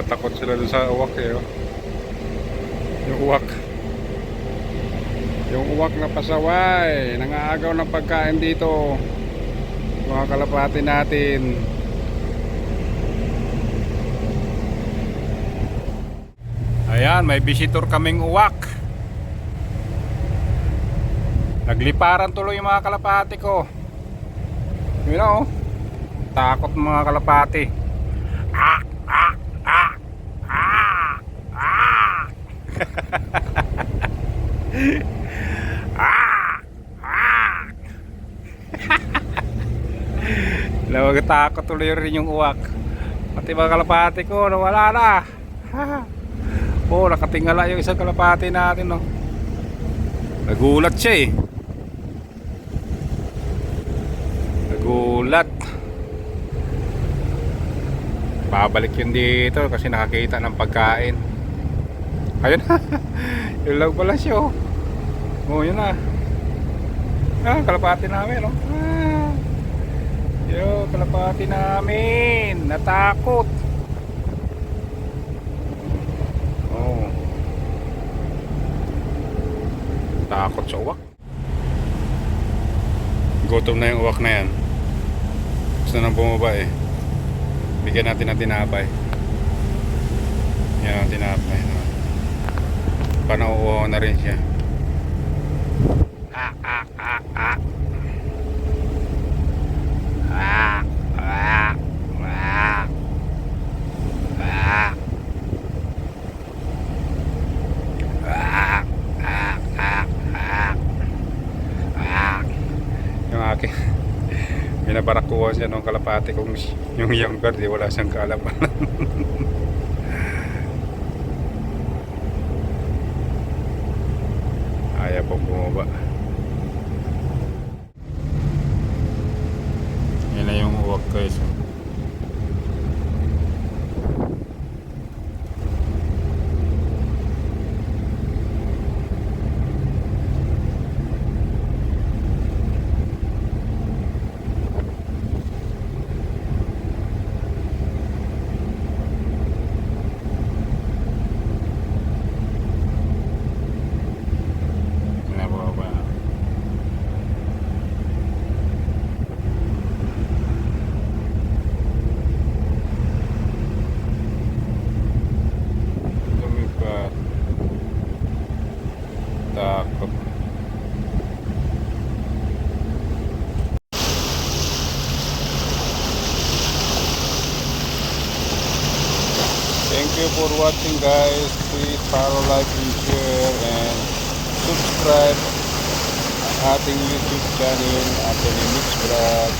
Tatakot sila sa uwak eh. oh. Yung uwak. Yung uwak na pasaway. Nangaagaw ng pagkain dito. Mga kalapati natin. Ayan, may visitor kaming uwak. Nagliparan tuloy yung mga kalapati ko. You know, takot mga kalapati. Ah, ah, ah. Ah, ah. Nagtakot tuloy rin yung uwak. Pati mga kalapati ko, nawala na. oh, nakatingala yung isang kalapati natin, no. Nagulat siya eh. Nagulat. Babalik yun dito kasi nakakita ng pagkain. Ayun na. lang pala siya, oh. Oh, yun na. Ah, kalapati namin, oh. Ah. Yo, kalapati namin. Natakot. Oh. Takot sa uwak. Gutom na yung uwak na yan. Gusto nang bumaba eh. Bigyan natin ng tinapay. Yan ang tinapay. No? Panauuhaw na rin siya. Ah, ah, ah, ah. Ah, ah, ah. Ah. Ah, ah, ah. Yung aking binabarakuha siya nung kalapati kong yung younger di wala siyang kalaban ayaw pong bumaba yan you for watching guys. Please follow, like, and share and subscribe ating YouTube channel, Anthony Mix Vlog.